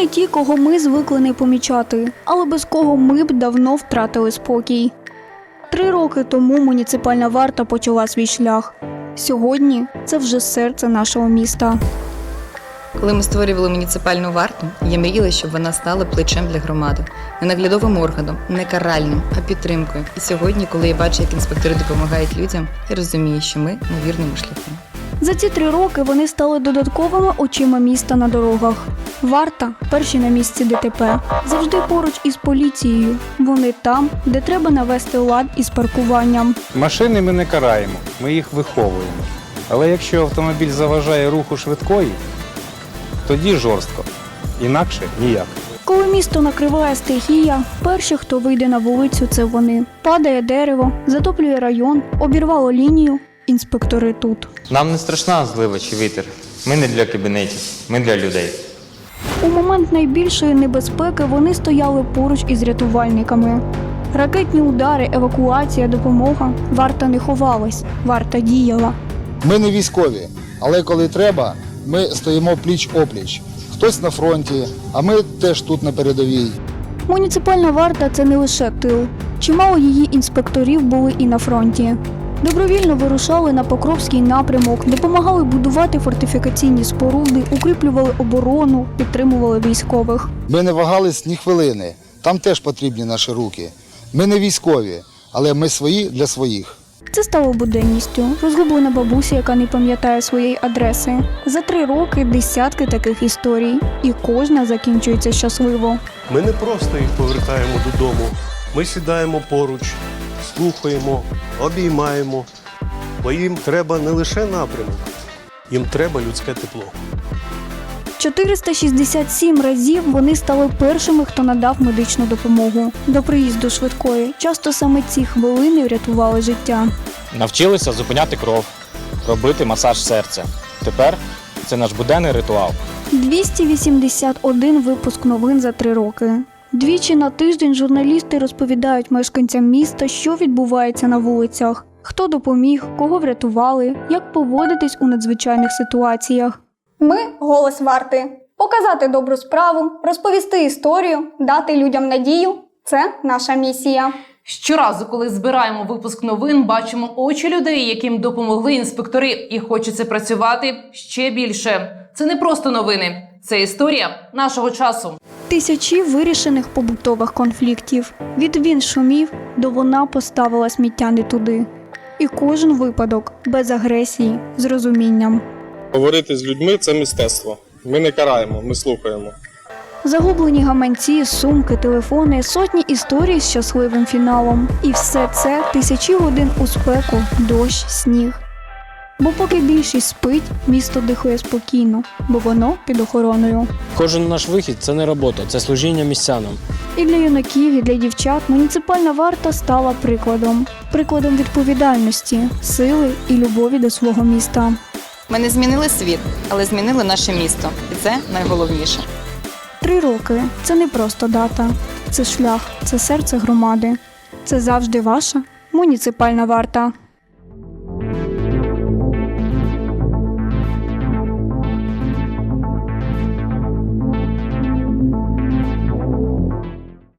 ті, кого ми звикли не помічати, але без кого ми б давно втратили спокій. Три роки тому муніципальна варта почала свій шлях. Сьогодні це вже серце нашого міста. Коли ми створювали муніципальну варту, я мріяла, щоб вона стала плечем для громади, не наглядовим органом, не каральним, а підтримкою. І сьогодні, коли я бачу, як інспектори допомагають людям, я розумію, що ми на вірному шляху. За ці три роки вони стали додатковими очима міста на дорогах. Варта перші на місці ДТП, завжди поруч із поліцією. Вони там, де треба навести лад із паркуванням. Машини ми не караємо, ми їх виховуємо. Але якщо автомобіль заважає руху швидкої, тоді жорстко. Інакше ніяк. Коли місто накриває стихія, перші, хто вийде на вулицю, це вони. Падає дерево, затоплює район, обірвало лінію. Інспектори тут. Нам не страшна злива чи вітер. Ми не для кабінетів, ми для людей. У момент найбільшої небезпеки вони стояли поруч із рятувальниками. Ракетні удари, евакуація, допомога. Варта не ховалась, варта діяла. Ми не військові, але коли треба, ми стоїмо пліч опліч. Хтось на фронті, а ми теж тут на передовій. Муніципальна варта це не лише тил. Чимало її інспекторів були і на фронті. Добровільно вирушали на Покровський напрямок, допомагали будувати фортифікаційні споруди, укріплювали оборону, підтримували військових. Ми не вагались ні хвилини. Там теж потрібні наші руки. Ми не військові, але ми свої для своїх. Це стало буденністю. Розгублена бабуся, яка не пам'ятає своєї адреси. За три роки десятки таких історій, і кожна закінчується щасливо. Ми не просто їх повертаємо додому. Ми сідаємо поруч, слухаємо, обіймаємо. Бо їм треба не лише напрямок, їм треба людське тепло. 467 разів вони стали першими, хто надав медичну допомогу. До приїзду швидкої часто саме ці хвилини врятували життя. Навчилися зупиняти кров, робити масаж серця. Тепер це наш буденний ритуал. 281 випуск новин за три роки. Двічі на тиждень журналісти розповідають мешканцям міста, що відбувається на вулицях, хто допоміг, кого врятували, як поводитись у надзвичайних ситуаціях. Ми голос варти. Показати добру справу, розповісти історію, дати людям надію це наша місія. Щоразу, коли збираємо випуск новин, бачимо очі людей, яким допомогли інспектори, і хочеться працювати ще більше. Це не просто новини, це історія нашого часу. Тисячі вирішених побутових конфліктів. Від він шумів до вона поставила сміття не туди. І кожен випадок без агресії, з розумінням. Говорити з людьми це мистецтво. Ми не караємо, ми слухаємо. Загублені гаманці, сумки, телефони, сотні історій з щасливим фіналом. І все це тисячі годин у спеку, дощ, сніг. Бо поки більшість спить, місто дихає спокійно, бо воно під охороною. Кожен наш вихід це не робота, це служіння містянам. І для юнаків, і для дівчат муніципальна варта стала прикладом, прикладом відповідальності, сили і любові до свого міста. Ми не змінили світ, але змінили наше місто, і це найголовніше. Три роки це не просто дата, це шлях, це серце громади. Це завжди ваша муніципальна варта.